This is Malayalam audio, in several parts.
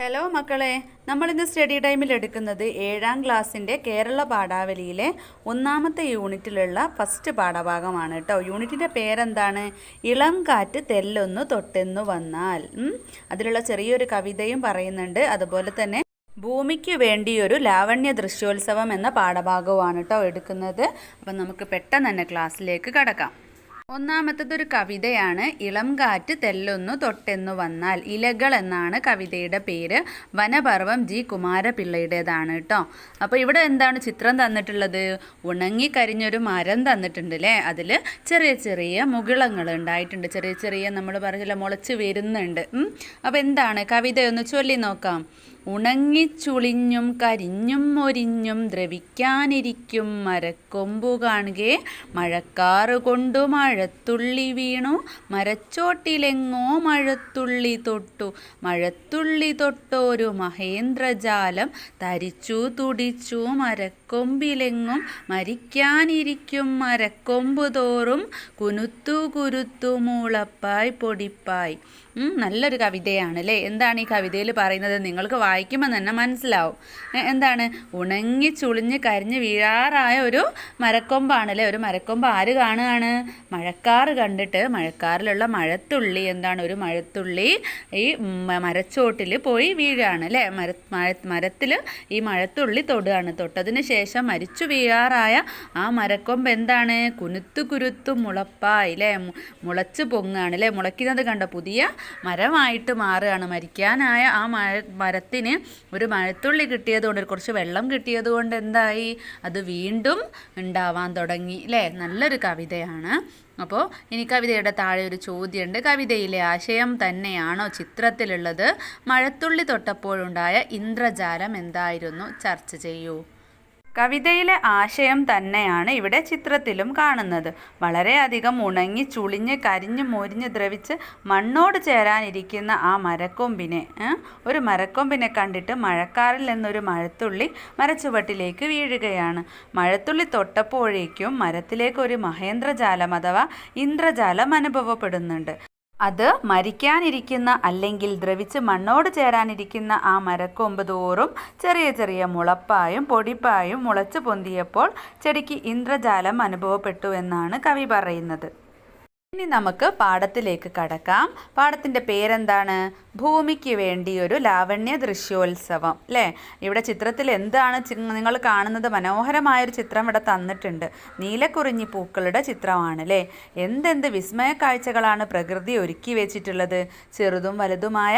ഹലോ മക്കളെ. നമ്മളിന്ന് സ്റ്റഡി ടൈമിൽ എടുക്കുന്നത് ഏഴാം ക്ലാസ്സിന്റെ കേരള പാഠാവലിയിലെ ഒന്നാമത്തെ യൂണിറ്റിലുള്ള ഫസ്റ്റ് പാഠഭാഗമാണ് കേട്ടോ യൂണിറ്റിന്റെ പേരെന്താണ്? ഇളം കാറ്റ് തെല്ലൊന്നു തൊട്ടെന്നു വന്നാൽ. അതിലുള്ള ചെറിയൊരു കവിതയും പറയുന്നുണ്ട്. അതുപോലെ തന്നെ ഭൂമിക്ക് വേണ്ടിയൊരു ലാവണ്യ ദൃശ്യോത്സവം എന്ന പാഠഭാഗവുമാണ് കേട്ടോ എടുക്കുന്നത്. അപ്പം നമുക്ക് പെട്ടെന്ന് തന്നെ ക്ലാസ്സിലേക്ക് കടക്കാം. ഒന്നാമത്തത് ഒരു കവിതയാണ് ഇളം കാറ്റ് തെല്ലൊന്നു തൊട്ടെന്നു വന്നാൽ ഇലകൾ എന്നാണ് കവിതയുടെ പേര്. വനപർവം ജി കുമാരപിള്ളയുടേതാണ് കേട്ടോ അപ്പോൾ ഇവിടെ എന്താണ് ചിത്രം തന്നിട്ടുള്ളത്? ഉണങ്ങി ഉണങ്ങിക്കരിഞ്ഞൊരു മരം തന്നിട്ടുണ്ട് അല്ലേ അതിൽ ചെറിയ ചെറിയ മുകിളങ്ങൾ ഉണ്ടായിട്ടുണ്ട് ചെറിയ ചെറിയ നമ്മൾ പറഞ്ഞില്ല മുളച്ച് വരുന്നുണ്ട്. അപ്പോൾ എന്താണ്? കവിതയൊന്ന് ചൊല്ലി നോക്കാം. ഉണങ്ങിച്ചുളിഞ്ഞും കരിഞ്ഞും മൊരിഞ്ഞും ദ്രവിക്കാനിരിക്കും മരക്കൊമ്പു കാണുകെ. മഴക്കാറ് കൊണ്ടു മഴത്തുള്ളി വീണു. മരച്ചോട്ടിലെങ്ങോ മഴത്തുള്ളി തൊട്ടു. മഴത്തുള്ളി തൊട്ടൊരു മഹേന്ദ്രജാലം തരിച്ചു തുടിച്ചു മരക്കൊമ്പിലെങ്ങും മരിക്കാനിരിക്കും മരക്കൊമ്പു തോറും കുനുത്തു കുരുത്തു മൂളപ്പായ് പൊടിപ്പായ്. നല്ലൊരു കവിതയാണ് അല്ലേ എന്താണ് ഈ കവിതയിൽ പറയുന്നത്? നിങ്ങൾക്ക് വായിക്കുമ്പോൾ തന്നെ മനസ്സിലാവും. എന്താണ്? ഉണങ്ങി ചുളിഞ്ഞ് കരിഞ്ഞ് വീഴാറായ ഒരു മരക്കൊമ്പാണ് അല്ലേ ഒരു മരക്കൊമ്പ് ആര് കാണുകയാണ്? മഴക്കാറ് കണ്ടിട്ട് മഴക്കാറിലുള്ള മഴത്തുള്ളി എന്താണ്? ഒരു മഴത്തുള്ളി ഈ മരച്ചോട്ടിൽ പോയി വീഴാണ് അല്ലേ? മര മരത്തിൽ ഈ മഴത്തുള്ളി തൊടുകയാണ്. തൊട്ടതിന് ശേഷം മരിച്ചു വീഴാറായ ആ മരക്കൊമ്പ് എന്താണ്? കുനുത്തു കുരുത്തു മുളപ്പായി അല്ലേ? മുളച്ച് പൊങ്ങാണ് അല്ലേ? മുളയ്ക്കുന്നത് കണ്ട? പുതിയ മരമായിട്ട് മാറുകയാണ്. മരിക്കാനായ ആ മഴ മരത്തിന് ഒരു മഴത്തുള്ളി കിട്ടിയതുകൊണ്ട് കുറച്ച് വെള്ളം കിട്ടിയത് കൊണ്ട് എന്തായി? അത് വീണ്ടും ഉണ്ടാവാൻ തുടങ്ങി. അല്ലേ നല്ലൊരു കവിതയാണ്. അപ്പോൾ ഇനി കവിതയുടെ താഴെ ഒരു ചോദ്യമുണ്ട്. കവിതയിലെ ആശയം തന്നെയാണോ ചിത്രത്തിലുള്ളത്? മഴത്തുള്ളി തൊട്ടപ്പോഴുണ്ടായ ഇന്ദ്രജാലം എന്തായിരുന്നു? ചർച്ച ചെയ്യൂ. കവിതയിലെ ആശയം തന്നെയാണ് ഇവിടെ ചിത്രത്തിലും കാണുന്നത്. വളരെയധികം ഉണങ്ങി ചുളിഞ്ഞ് കരിഞ്ഞ് മൊരിഞ്ഞ് ദ്രവിച്ച് മണ്ണോട് ചേരാനിരിക്കുന്ന ആ മരക്കൊമ്പിനെ ഒരു മരക്കൊമ്പിനെ കണ്ടിട്ട് മഴക്കാറിൽ നിന്നൊരു മഴത്തുള്ളി മരച്ചുവട്ടിലേക്ക് വീഴുകയാണ്. മഴത്തുള്ളി തൊട്ടപ്പോഴേക്കും മരത്തിലേക്ക് ഒരു മഹേന്ദ്രജാലം അഥവാ ഇന്ദ്രജാലം അനുഭവപ്പെടുന്നുണ്ട്. അത് മരിക്കാനിരിക്കുന്ന അല്ലെങ്കിൽ ദ്രവിച്ച് മണ്ണോട് ചേരാനിരിക്കുന്ന ആ മരക്കൊമ്പ് തോറും ചെറിയ ചെറിയ മുളപ്പായും പൊടിപ്പായും മുളച്ചു പൊന്തിയപ്പോൾ ചെടിക്ക് ഇന്ദ്രജാലം അനുഭവപ്പെട്ടു എന്നാണ് കവി പറയുന്നത്. ഇനി നമുക്ക് പാഠത്തിലേക്ക് കടക്കാം. പാഠത്തിന്റെ പേരെന്താണ്? ഭൂമിക്ക് വേണ്ടി ഒരു ലാവണ്യ ദൃശ്യോത്സവം അല്ലേ ഇവിടെ ചിത്രത്തിൽ എന്താണ് നിങ്ങൾ കാണുന്നത്? മനോഹരമായൊരു ചിത്രം ഇവിടെ തന്നിട്ടുണ്ട്. നീലക്കുറിഞ്ഞി പൂക്കളുടെ ചിത്രമാണ് അല്ലേ എന്തെന്ത് വിസ്മയ കാഴ്ചകളാണ് പ്രകൃതി ഒരുക്കി വെച്ചിട്ടുള്ളത്? ചെറുതും വലുതുമായ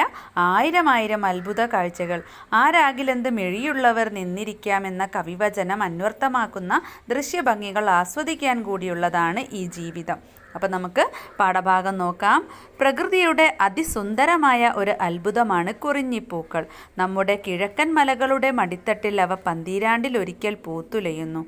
ആയിരം ആയിരം അത്ഭുത കാഴ്ചകൾ. ആരാകിലെന്ത് മിഴിയുള്ളവർ നിന്നിരിക്കാമെന്ന കവിവചനം അന്വർത്ഥമാക്കുന്ന ദൃശ്യഭംഗികൾ ആസ്വദിക്കാൻ കൂടിയുള്ളതാണ് ഈ ജീവിതം. അപ്പം നമുക്ക് പാഠഭാഗം നോക്കാം. പ്രകൃതിയുടെ അതിസുന്ദരമായ ഒരു അത്ഭുതമാണ് കുറിഞ്ഞിപ്പൂക്കൾ. നമ്മുടെ കിഴക്കൻ മലകളുടെ മടിത്തട്ടിൽ അവ പന്തീരാണ്ടിൽ ഒരിക്കൽ പൂത്തുലയുന്നു.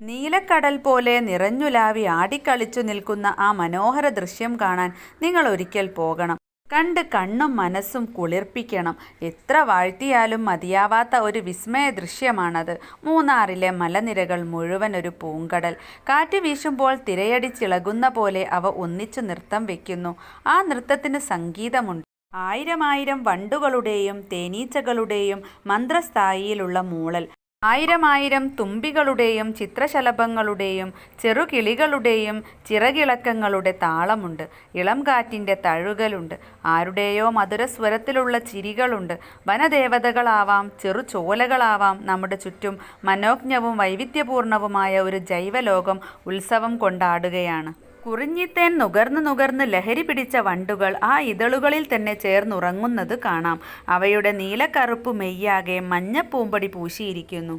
നീലക്കടൽ പോലെ നിറഞ്ഞുലാവി ആടിക്കളിച്ചു നിൽക്കുന്ന ആ മനോഹര ദൃശ്യം കാണാൻ നിങ്ങൾ ഒരിക്കൽ പോകണം. കണ്ട് കണ്ണും മനസ്സും കുളിർപ്പിക്കണം. എത്ര വാഴ്ത്തിയാലും മതിയാവാത്ത ഒരു വിസ്മയ ദൃശ്യമാണത്. മൂന്നാറിലെ മലനിരകൾ മുഴുവൻ ഒരു പൂങ്കടൽ. കാറ്റ് വീശുമ്പോൾ തിരയടിച്ചിളകുന്ന പോലെ അവ ഒന്നിച്ചു നൃത്തം വെക്കുന്നു. ആ നൃത്തത്തിന് സംഗീതമുണ്ട്. ആയിരമായിരം ആയിരം വണ്ടുകളുടെയും തേനീച്ചകളുടെയും മന്ത്രസ്ഥായിയിലുള്ള മൂളൽ. ആയിരം ആയിരം തുമ്പികളുടെയും ചിത്രശലഭങ്ങളുടെയും ചെറുകിളികളുടെയും ചിറകിളക്കങ്ങളുടെ താളമുണ്ട്. ഇളം കാറ്റിന്റെ തഴുകലുണ്ട്. ആരുടെയോ മധുരസ്വരത്തിലുള്ള ചിരികളുണ്ട്. വനദേവതകളാവാം ചെറുചോലകളാവാം നമ്മുടെ ചുറ്റും മനോജ്ഞവും വൈവിധ്യപൂർണവുമായ ഒരു ജൈവലോകം ഉത്സവം കൊണ്ടാടുകയാണ്. കുറിഞ്ഞിത്തേൻ നുകർന്ന് നുകർന്ന് ലഹരി പിടിച്ച വണ്ടുകൾ ആ ഇതളുകളിൽ തന്നെ ചേർന്നുറങ്ങുന്നത് കാണാം. അവയുടെ നീലക്കറുപ്പ് മെയ്യാകെ മഞ്ഞപ്പൂമ്പടി പൂശിയിരിക്കുന്നു.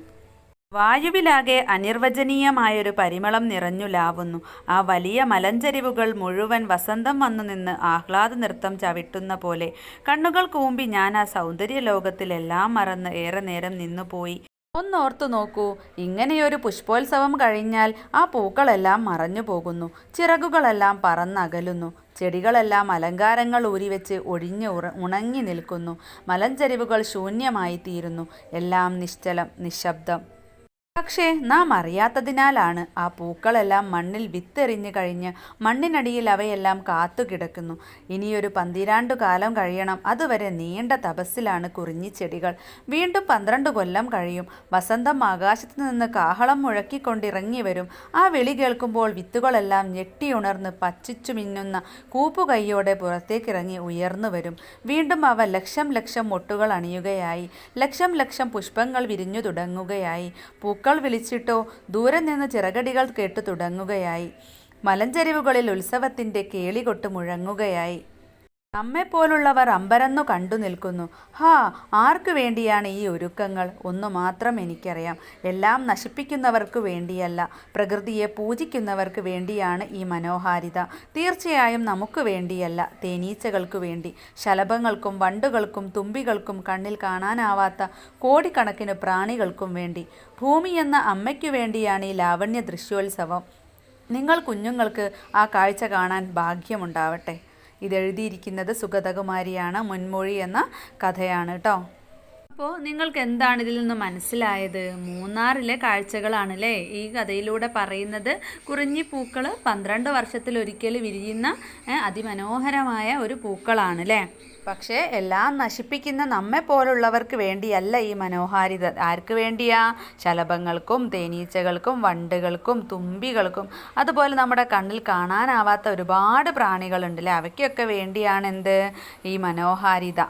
വായുവിലാകെ അനിർവചനീയമായൊരു പരിമളം നിറഞ്ഞു ലാവുന്നു. ആ വലിയ മലഞ്ചരിവുകൾ മുഴുവൻ വസന്തം വന്നു നിന്ന് ആഹ്ലാദ നൃത്തം ചവിട്ടുന്ന പോലെ. കണ്ണുകൾ കൂമ്പി ഞാൻ ആ സൗന്ദര്യ ലോകത്തിലെല്ലാം മറന്ന് ഏറെ നേരം നിന്നുപോയി. ഒന്നോർത്തു നോക്കൂ. ഇങ്ങനെയൊരു പുഷ്പോത്സവം കഴിഞ്ഞാൽ ആ പൂക്കളെല്ലാം മറഞ്ഞു പോകുന്നു. ചിറകുകളെല്ലാം പറന്നകലുന്നു. ചെടികളെല്ലാം അലങ്കാരങ്ങൾ ഊരിവെച്ച് ഒഴിഞ്ഞ് ഉണങ്ങി നിൽക്കുന്നു. മലഞ്ചരിവുകൾ ശൂന്യമായി തീരുന്നു എല്ലാം നിശ്ചലം നിശബ്ദം. പക്ഷേ നാം അറിയാത്തതിനാലാണ് ആ പൂക്കളെല്ലാം മണ്ണിൽ വിത്തെറിഞ്ഞു കഴിഞ്ഞ് മണ്ണിനടിയിൽ അവയെല്ലാം കാത്തുകിടക്കുന്നു. ഇനിയൊരു പന്തിരാണ്ടു കാലം കഴിയണം. അതുവരെ നീണ്ട തപസ്സിലാണ് കുറിഞ്ഞി ചെടികൾ. വീണ്ടും പന്ത്രണ്ട് കൊല്ലം കഴിയും. വസന്തം ആകാശത്ത് നിന്ന് കാഹളം മുഴക്കിക്കൊണ്ടിറങ്ങി വരും. ആ വിളി കേൾക്കുമ്പോൾ വിത്തുകളെല്ലാം ഞെട്ടിയുണർന്ന് പച്ചിച്ചു മിന്നുന്ന കൂപ്പുകൈയോടെ പുറത്തേക്കിറങ്ങി ഉയർന്നു വരും. വീണ്ടും അവ ലക്ഷം ലക്ഷം മൊട്ടുകൾ അണിയുകയായി. ലക്ഷം ലക്ഷം പുഷ്പങ്ങൾ വിരിഞ്ഞു തുടങ്ങുകയായി. പൂക്കൾ വിളിച്ചിട്ടോ ദൂരെ നിന്ന് ചിറകടികൾ കേട്ടു തുടങ്ങുകയായി. മലഞ്ചെരിവുകളിൽ ഉത്സവത്തിന്റെ കേളികൊട്ട് മുഴങ്ങുകയായി. നമ്മെപ്പോലുള്ളവർ അമ്പരന്നു കണ്ടു നിൽക്കുന്നു. ഹാ ആർക്കു വേണ്ടിയാണ് ഈ ഒരുക്കങ്ങൾ? ഒന്നു മാത്രം എനിക്കറിയാം. എല്ലാം നശിപ്പിക്കുന്നവർക്ക് വേണ്ടിയല്ല. പ്രകൃതിയെ പൂജിക്കുന്നവർക്ക് വേണ്ടിയാണ് ഈ മനോഹാരിത. തീർച്ചയായും നമുക്ക് വേണ്ടിയല്ല തേനീച്ചകൾക്ക് വേണ്ടി. ശലഭങ്ങൾക്കും വണ്ടുകൾക്കും തുമ്പികൾക്കും കണ്ണിൽ കാണാനാവാത്ത കോടിക്കണക്കിന് പ്രാണികൾക്കും വേണ്ടി. ഭൂമി എന്ന അമ്മയ്ക്കു വേണ്ടിയാണ് ഈ ലാവണ്യ ദൃശ്യോത്സവം നിങ്ങൾ കുഞ്ഞുങ്ങൾക്ക് ആ കാഴ്ച കാണാൻ ഭാഗ്യമുണ്ടാവട്ടെ. ഇതെഴുതിയിരിക്കുന്നത് സുഗതകുമാരിയാണ് മുൻമൊഴി എന്ന കഥയാണ് കേട്ടോ അപ്പോൾ നിങ്ങൾക്ക് എന്താണ് ഇതിൽ നിന്ന് മനസ്സിലായത്? മൂന്നാറിലെ കാഴ്ചകളാണല്ലേ ഈ കഥയിലൂടെ പറയുന്നത്. കുറിഞ്ഞി പൂക്കൾ പന്ത്രണ്ട് വർഷത്തിലൊരിക്കൽ വിരിയുന്ന അതിമനോഹരമായ ഒരു പൂക്കളാണല്ലേ? പക്ഷേ എല്ലാം നശിപ്പിക്കുന്ന നമ്മെ പോലുള്ളവർക്ക് വേണ്ടിയല്ല ഈ മനോഹാരിത. ആർക്ക് വേണ്ടിയാ? ശലഭങ്ങൾക്കും തേനീച്ചകൾക്കും വണ്ടുകൾക്കും തുമ്പികൾക്കും. അതുപോലെ നമ്മുടെ കണ്ണിൽ കാണാനാവാത്ത ഒരുപാട് പ്രാണികളുണ്ടല്ലേ? അവയ്ക്കൊക്കെ വേണ്ടിയാണ് എന്ത് ഈ മനോഹാരിത?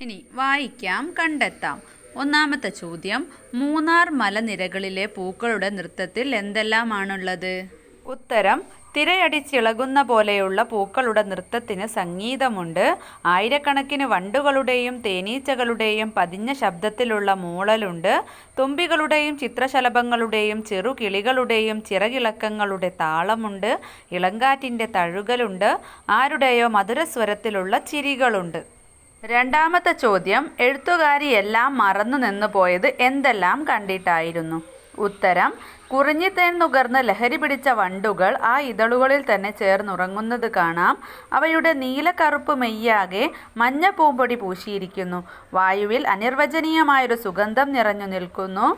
ഇനി വായിക്കാം കണ്ടെത്താം. ഒന്നാമത്തെ ചോദ്യം മൂന്നാർ മലനിരകളിലെ പൂക്കളുടെ നൃത്തത്തിൽ എന്തെല്ലാമാണുള്ളത്? ഉത്തരം തിരയടിച്ചിളകുന്ന പോലെയുള്ള പൂക്കളുടെ നൃത്തത്തിന് സംഗീതമുണ്ട്. ആയിരക്കണക്കിന് വണ്ടുകളുടെയും തേനീച്ചകളുടെയും പതിഞ്ഞ ശബ്ദത്തിലുള്ള മൂളലുണ്ട്. തുമ്പികളുടെയും ചിത്രശലഭങ്ങളുടെയും ചെറുകിളികളുടെയും ചിറകിളക്കങ്ങളുടെ താളമുണ്ട്. ഇളങ്കാറ്റിന്റെ തഴുകലുണ്ട്. ആരുടെയോ മധുരസ്വരത്തിലുള്ള ചിരികളുണ്ട്. രണ്ടാമത്തെ ചോദ്യം എഴുത്തുകാരി എല്ലാം മറന്നു നിന്നു പോയത് എന്തെല്ലാം കണ്ടിട്ടായിരുന്നു? ഉത്തരം കുറിഞ്ഞിത്തേൻ നുകർന്ന് ലഹരി പിടിച്ച വണ്ടുകൾ ആ ഇതളുകളിൽ തന്നെ ചേർന്നുറങ്ങുന്നത് കാണാം. അവയുടെ നീലക്കറുപ്പ് മെയ്യാകെ മഞ്ഞ പൂമ്പൊടി പൂശിയിരിക്കുന്നു. വായുവിൽ അനിർവചനീയമായൊരു സുഗന്ധം നിറഞ്ഞു നിൽക്കുന്നു.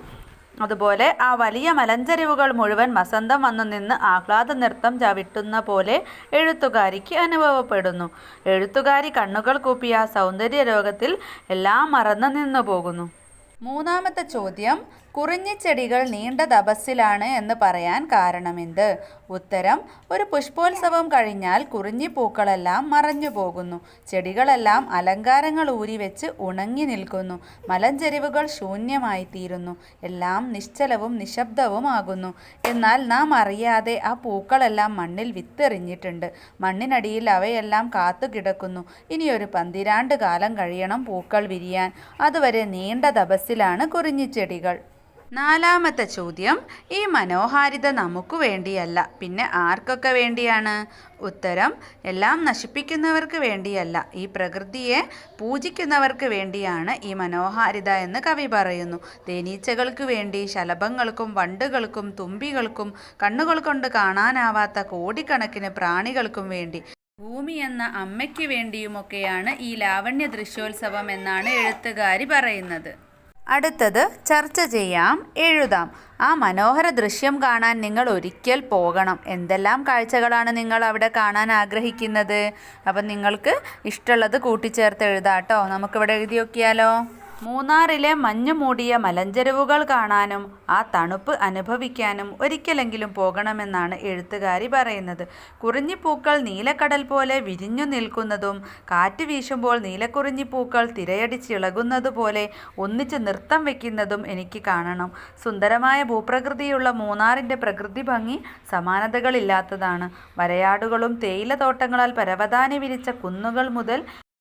അതുപോലെ ആ വലിയ മലഞ്ചരിവുകൾ മുഴുവൻ വസന്തം വന്നു നിന്ന് ആഹ്ലാദ നൃത്തം ചവിട്ടുന്ന പോലെ എഴുത്തുകാരിക്ക് അനുഭവപ്പെടുന്നു. എഴുത്തുകാരി കണ്ണുകൾ കൂപ്പിയ സൗന്ദര്യ രോഗത്തിൽ എല്ലാം മറന്നു നിന്നു പോകുന്നു. മൂന്നാമത്തെ ചോദ്യം കുറിഞ്ഞിച്ചെടികൾ നീണ്ട തപസ്സിലാണ് എന്ന് പറയാൻ കാരണമെന്ത്? ഉത്തരം ഒരു പുഷ്പോത്സവം കഴിഞ്ഞാൽ കുറിഞ്ഞി പൂക്കളെല്ലാം മറഞ്ഞു പോകുന്നു. ചെടികളെല്ലാം അലങ്കാരങ്ങൾ ഊരിവെച്ച് ഉണങ്ങി നിൽക്കുന്നു. മലഞ്ചെരിവുകൾ ശൂന്യമായി തീരുന്നു. എല്ലാം നിശ്ചലവും നിശബ്ദവുമാകുന്നു എന്നാൽ നാം അറിയാതെ ആ പൂക്കളെല്ലാം മണ്ണിൽ വിത്തെറിഞ്ഞിട്ടുണ്ട്. മണ്ണിനടിയിൽ അവയെല്ലാം കാത്തു കിടക്കുന്നു. ഇനിയൊരു പന്തിരാണ്ട് കാലം കഴിയണം പൂക്കൾ വിരിയാൻ. അതുവരെ നീണ്ട തപസ്സിലാണ് കുറിഞ്ഞിച്ചെടികൾ നാലാമത്തെ ചോദ്യം ഈ മനോഹാരിത നമുക്ക് വേണ്ടിയല്ല. പിന്നെ ആർക്കൊക്കെ വേണ്ടിയാണ്? ഉത്തരം എല്ലാം നശിപ്പിക്കുന്നവർക്ക് വേണ്ടിയല്ല. ഈ പ്രകൃതിയെ പൂജിക്കുന്നവർക്ക് വേണ്ടിയാണ് ഈ മനോഹാരിത എന്ന് കവി പറയുന്നു. തേനീച്ചകൾക്ക് വേണ്ടി ശലഭങ്ങൾക്കും വണ്ടുകൾക്കും തുമ്പികൾക്കും കണ്ണുകൾ കൊണ്ട് കാണാനാവാത്ത കോടിക്കണക്കിന് പ്രാണികൾക്കും വേണ്ടി. ഭൂമി എന്ന അമ്മയ്ക്ക് വേണ്ടിയുമൊക്കെയാണ് ഈ ലാവണ്യ ദൃശ്യോത്സവം എന്നാണ് എഴുത്തുകാരി പറയുന്നത്. അടുത്തത് ചർച്ച ചെയ്യാം എഴുതാം. ആ മനോഹര ദൃശ്യം കാണാൻ നിങ്ങൾ ഒരിക്കൽ പോകണം. എന്തെല്ലാം കാഴ്ചകളാണ് നിങ്ങൾ അവിടെ കാണാൻ ആഗ്രഹിക്കുന്നത്? അപ്പം നിങ്ങൾക്ക് ഇഷ്ടമുള്ളത് കൂട്ടിച്ചേർത്ത് എഴുതാട്ടോ. നമുക്കിവിടെ എഴുതി നോക്കിയാലോ മൂന്നാറിലെ മഞ്ഞു മൂടിയ മലഞ്ചെരുവുകൾ കാണാനും ആ തണുപ്പ് അനുഭവിക്കാനും ഒരിക്കലെങ്കിലും പോകണമെന്നാണ് എഴുത്തുകാരി പറയുന്നത്. കുറിഞ്ഞിപ്പൂക്കൾ നീലക്കടൽ പോലെ വിരിഞ്ഞു നിൽക്കുന്നതും കാറ്റ് വീശുമ്പോൾ നീലക്കുറിഞ്ഞിപ്പൂക്കൾ തിരയടിച്ചിളകുന്നത് പോലെ ഒന്നിച്ച് നൃത്തം വെക്കുന്നതും എനിക്ക് കാണണം. സുന്ദരമായ ഭൂപ്രകൃതിയുള്ള മൂന്നാറിന്റെ പ്രകൃതി ഭംഗി സമാനതകളില്ലാത്തതാണ്. വരയാടുകളും തേയിലത്തോട്ടങ്ങളാൽ പരവതാനി വിരിച്ച കുന്നുകൾ മുതൽ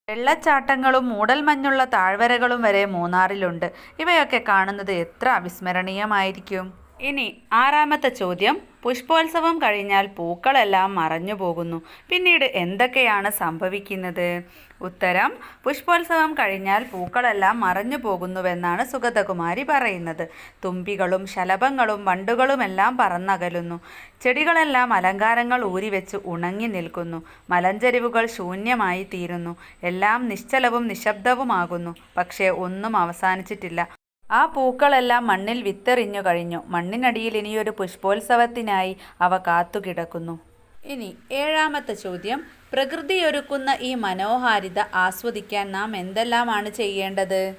വെള്ളച്ചാട്ടങ്ങളും മൂടൽമഞ്ഞുള്ള താഴ്വരകളും വരെ മൂന്നാറിലുണ്ട്. ഇവയൊക്കെ കാണുന്നത് എത്ര അവിസ്മരണീയമായിരിക്കും. ഇനി ആറാമത്തെ ചോദ്യം. പുഷ്പോത്സവം കഴിഞ്ഞാൽ പൂക്കളെല്ലാം മറഞ്ഞു പോകുന്നു. പിന്നീട് എന്തൊക്കെയാണ് സംഭവിക്കുന്നത്? ഉത്തരം പുഷ്പോത്സവം കഴിഞ്ഞാൽ പൂക്കളെല്ലാം മറഞ്ഞു പോകുന്നുവെന്നാണ് സുഗതകുമാരി പറയുന്നത്. തുമ്പികളും ശലഭങ്ങളും വണ്ടുകളുമെല്ലാം പറന്നകലുന്നു. ചെടികളെല്ലാം അലങ്കാരങ്ങൾ ഊരിവെച്ച് ഉണങ്ങി നിൽക്കുന്നു. മലഞ്ചെരിവുകൾ ശൂന്യമായി തീരുന്നു. എല്ലാം നിശ്ചലവും നിശബ്ദവുമാകുന്നു. പക്ഷേ ഒന്നും അവസാനിച്ചിട്ടില്ല. ആ പൂക്കളെല്ലാം മണ്ണിൽ വിത്തെറിഞ്ഞു കഴിഞ്ഞു. മണ്ണിനടിയിൽ ഇനിയൊരു പുഷ്പോത്സവത്തിനായി അവ കാത്തുകിടക്കുന്നു. ഇനി ഏഴാമത്തെ ചോദ്യം. പ്രകൃതിയൊരുക്കുന്ന ഈ മനോഹാരിത ആസ്വദിക്കാൻ നാം എന്തെല്ലാമാണ് ചെയ്യേണ്ടത്?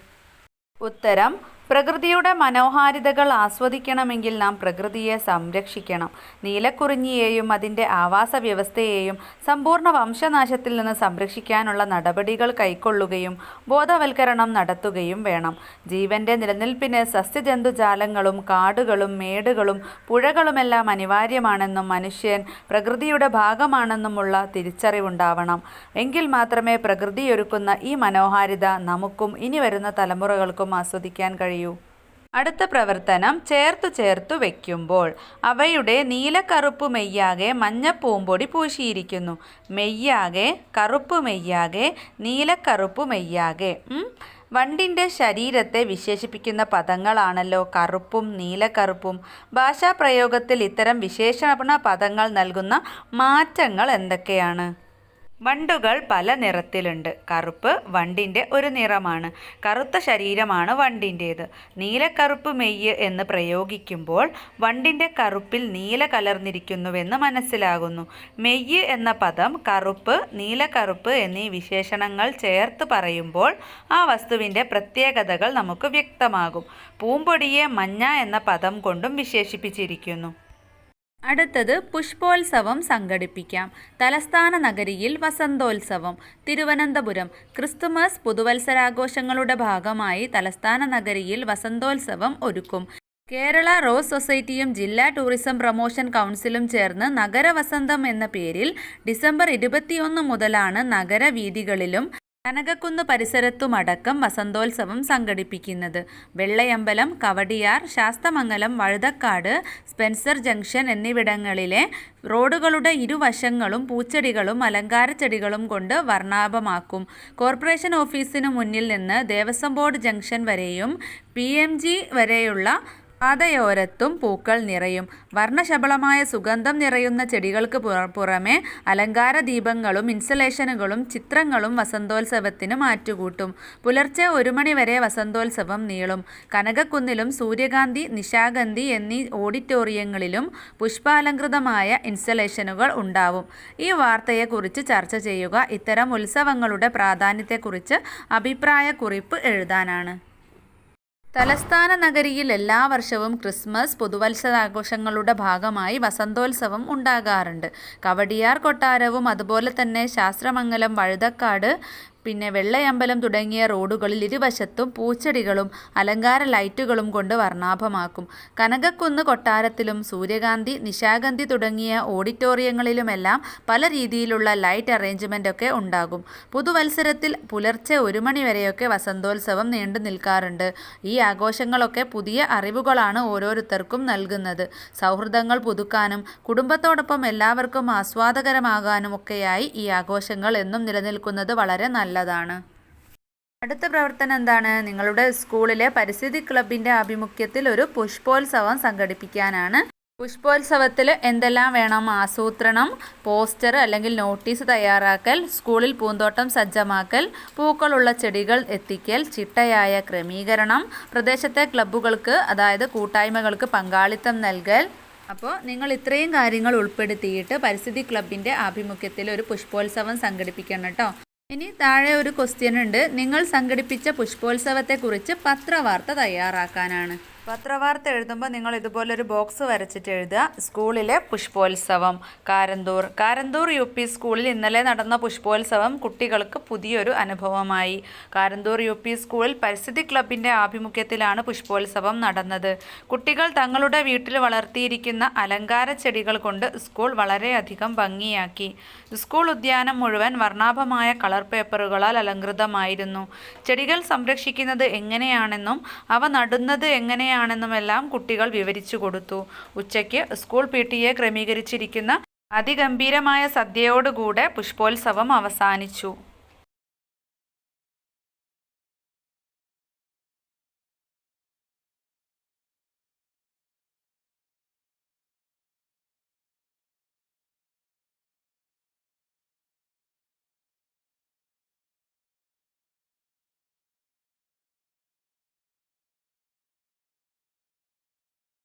ഉത്തരം പ്രകൃതിയുടെ മനോഹാരിതകൾ ആസ്വദിക്കണമെങ്കിൽ നാം പ്രകൃതിയെ സംരക്ഷിക്കണം. നീലക്കുറിഞ്ഞിയെയും അതിന്റെ ആവാസ വ്യവസ്ഥയെയും സമ്പൂർണ വംശനാശത്തിൽ നിന്ന് സംരക്ഷിക്കാനുള്ള നടപടികൾ കൈക്കൊള്ളുകയും ബോധവൽക്കരണം നടത്തുകയും വേണം. ജീവന്റെ നിലനിൽപ്പിന് സസ്യജന്തുജാലങ്ങളും കാടുകളും മേടുകളും പുഴകളുമെല്ലാം അനിവാര്യമാണെന്നും മനുഷ്യൻ പ്രകൃതിയുടെ ഭാഗമാണെന്നുമുള്ള തിരിച്ചറിവുണ്ടാവണം. എങ്കിൽ മാത്രമേ പ്രകൃതിയൊരുക്കുന്ന ഈ മനോഹാരിത നമുക്കും ഇനി വരുന്ന തലമുറകൾക്കും ആസ്വദിക്കാൻ കഴിയൂ. അടുത്ത പ്രവർത്തനം ചേർത്തു ചേർത്തു വയ്ക്കുമ്പോൾ അവയുടെ നീലക്കറുപ്പ് മെയ്യാകെ മഞ്ഞപ്പൂമ്പൊടി പൂശിയിരിക്കുന്നു. മെയ്യാകെ കറുപ്പ് മെയ്യാകെ നീലക്കറുപ്പ് മെയ്യാകെ. വണ്ടിന്റെ ശരീരത്തെ വിശേഷിപ്പിക്കുന്ന പദങ്ങളാണല്ലോ കറുപ്പും നീലക്കറുപ്പും. ഭാഷാപ്രയോഗത്തിൽ ഇത്തരം വിശേഷണ പദങ്ങൾ നൽകുന്ന മാറ്റങ്ങൾ എന്തൊക്കെയാണ്? വണ്ടുകൾ പല നിറത്തിലുണ്ട്. കറുപ്പ് വണ്ടിന്റെ ഒരു നിറമാണ്. കറുത്ത ശരീരമാണ് വണ്ടിന്റേത്. നീലക്കറുപ്പ് മെയ്യ് എന്ന് പ്രയോഗിക്കുമ്പോൾ വണ്ടിന്റെ കറുപ്പിൽ നീല കലർന്നിരിക്കുന്നുവെന്ന് മനസ്സിലാകുന്നു. മെയ്യ് എന്ന പദം കറുപ്പ് നീലക്കറുപ്പ് എന്നീ വിശേഷണങ്ങൾ ചേർത്ത് പറയുമ്പോൾ ആ വസ്തുവിന്റെ പ്രത്യേകതകൾ നമുക്ക് വ്യക്തമാകും. പൂമ്പൊടിയെ മഞ്ഞ എന്ന പദം കൊണ്ടും വിശേഷിപ്പിച്ചിരിക്കുന്നു. അടുത്തത് പുഷ്പോത്സവം സംഘടിപ്പിക്കാം. തലസ്ഥാന നഗരിയിൽ വസന്തോത്സവം. തിരുവനന്തപുരം. ക്രിസ്തുമസ് പുതുവത്സരാഘോഷങ്ങളുടെ ഭാഗമായി തലസ്ഥാന നഗരിയിൽ വസന്തോത്സവം ഒരുക്കും. കേരള റോസ് സൊസൈറ്റിയും ജില്ലാ ടൂറിസം പ്രൊമോഷൻ കൗൺസിലും ചേർന്ന് നഗരവസന്തം എന്ന പേരിൽ ഡിസംബർ ഇരുപത്തിയൊന്ന് മുതലാണ് നഗരവീഥികളിലും കനകക്കുന്ന് പരിസരത്തുമടക്കം വസന്തോത്സവം സംഘടിപ്പിക്കുന്നത്. വെള്ളയമ്പലം കവടിയാർ ശാസ്തമംഗലം വഴുതക്കാട് സ്പെൻസർ ജംഗ്ഷൻ എന്നിവിടങ്ങളിലെ റോഡുകളുടെ ഇരുവശങ്ങളും പൂച്ചെടികളും അലങ്കാരച്ചെടികളും കൊണ്ട് വർണാഭമാക്കും. കോർപ്പറേഷൻ ഓഫീസിനു മുന്നിൽ നിന്ന് ദേവസ്വം ബോർഡ് ജംഗ്ഷൻ വരെയും പി വരെയുള്ള പാതയോരത്തും പൂക്കൾ നിറയും. വർണശബളമായ സുഗന്ധം നിറയുന്ന ചെടികൾക്ക് പുറ- പുറമെ അലങ്കാര ദീപങ്ങളും ഇൻസ്റ്റലേഷനുകളും ചിത്രങ്ങളും വസന്തോത്സവത്തിന് മാറ്റുകൂട്ടും പുലർച്ചെ ഒരു മണി വരെ വസന്തോത്സവം നീളും. കനകക്കുന്നിലും സൂര്യകാന്തി നിശാഗന്ധി എന്നീ ഓഡിറ്റോറിയങ്ങളിലും പുഷ്പാലങ്കൃതമായ ഇൻസ്റ്റലേഷനുകൾ ഉണ്ടാവും. ഈ വാർത്തയെക്കുറിച്ച് ചർച്ച ചെയ്യുക ഇത്തരം ഉത്സവങ്ങളുടെ പ്രാധാന്യത്തെക്കുറിച്ച് അഭിപ്രായ കുറിപ്പ് എഴുതാനാണ്. തലസ്ഥാന നഗരിയിൽ എല്ലാ വർഷവും ക്രിസ്മസ് പുതുവത്സരാഘോഷങ്ങളുടെ ഭാഗമായി വസന്തോത്സവം ഉണ്ടാകാറുണ്ട്. കവടിയാർ കൊട്ടാരവും അതുപോലെ തന്നെ ശാസ്ത്രമംഗലം വഴുതക്കാട് പിന്നെ വെള്ളയമ്പലം തുടങ്ങിയ റോഡുകളിൽ ഇരുവശത്തും പൂച്ചെടികളും അലങ്കാര ലൈറ്റുകളും കൊണ്ട് വർണാഭമാക്കും. കനകക്കുന്ന് കൊട്ടാരത്തിലും സൂര്യകാന്തി നിശാഗന്ധി തുടങ്ങിയ ഓഡിറ്റോറിയങ്ങളിലുമെല്ലാം പല രീതിയിലുള്ള ലൈറ്റ് അറേഞ്ച്മെന്റ് ഒക്കെ ഉണ്ടാകും. പുതുവത്സരത്തിൽ പുലർച്ചെ ഒരു മണി വരെയൊക്കെ വസന്തോത്സവം നീണ്ടു നിൽക്കാറുണ്ട്. ഈ ആഘോഷങ്ങളൊക്കെ പുതിയ അറിവുകളാണ് ഓരോരുത്തർക്കും നൽകുന്നത്. സൗഹൃദങ്ങൾ പുതുക്കാനും കുടുംബത്തോടൊപ്പം എല്ലാവർക്കും ആസ്വാദകരമാകാനും ഒക്കെയായി ഈ ആഘോഷങ്ങൾ എന്നും നിലനിൽക്കുന്നത് വളരെ നല്ലതാണ്. അടുത്ത പ്രവർത്തനം എന്താണ്? നിങ്ങളുടെ സ്കൂളിലെ പരിസ്ഥിതി ക്ലബിന്റെ ആഭിമുഖ്യത്തിൽ ഒരു പുഷ്പോത്സവം സംഘടിപ്പിക്കാനാണ്. പുഷ്പോത്സവത്തിൽ എന്തെല്ലാം വേണം? ആസൂത്രണം പോസ്റ്റർ അല്ലെങ്കിൽ നോട്ടീസ് തയ്യാറാക്കൽ സ്കൂളിൽ പൂന്തോട്ടം സജ്ജമാക്കൽ പൂക്കളുള്ള ചെടികൾ എത്തിക്കൽ ചിട്ടയായ ക്രമീകരണം പ്രദേശത്തെ ക്ലബ്ബുകൾക്ക് അതായത് കൂട്ടായ്മകൾക്ക് പങ്കാളിത്തം നൽകൽ. അപ്പോൾ നിങ്ങൾ ഇത്രയും കാര്യങ്ങൾ ഉൾപ്പെടുത്തിയിട്ട് പരിസ്ഥിതി ക്ലബിന്റെ ആഭിമുഖ്യത്തിൽ ഒരു പുഷ്പോത്സവം സംഘടിപ്പിക്കണം കേട്ടോ. ഇനി താഴെ ഒരു ക്വസ്റ്റ്യൻ ഉണ്ട്. നിങ്ങൾ സംഘടിപ്പിച്ച പുഷ്പോത്സവത്തെക്കുറിച്ച് പത്രവാർത്ത തയ്യാറാക്കാനാണ്. പത്രവാർത്ത എഴുതുമ്പോൾ നിങ്ങൾ ഇതുപോലൊരു ബോക്സ് വരച്ചിട്ട് എഴുതുക. സ്കൂളിലെ പുഷ്പോത്സവം കാരന്തൂർ. കാരന്തൂർ യു പി സ്കൂളിൽ ഇന്നലെ നടന്ന പുഷ്പോത്സവം കുട്ടികൾക്ക് പുതിയൊരു അനുഭവമായി. കാരന്തൂർ യു പി സ്കൂളിൽ പരിസ്ഥിതി ക്ലബിന്റെ ആഭിമുഖ്യത്തിലാണ് പുഷ്പോത്സവം നടന്നത്. കുട്ടികൾ തങ്ങളുടെ വീട്ടിൽ വളർത്തിയിരിക്കുന്ന അലങ്കാര ചെടികൾ കൊണ്ട് സ്കൂൾ വളരെയധികം ഭംഗിയാക്കി. സ്കൂൾ ഉദ്യാനം മുഴുവൻ വർണാഭമായ കളർ പേപ്പറുകളാൽ അലങ്കൃതമായിരുന്നു. ചെടികൾ സംരക്ഷിക്കുന്നത് എങ്ങനെയാണെന്നും അവ നടുന്നത് എങ്ങനെയാണെന്നുമെല്ലാം കുട്ടികൾ വിവരിച്ചു കൊടുത്തു. ഉച്ചയ്ക്ക് സ്കൂൾ പി ടി എ ക്രമീകരിച്ചിരിക്കുന്ന അതിഗംഭീരമായ സദ്യയോടുകൂടെ പുഷ്പോത്സവം അവസാനിച്ചു.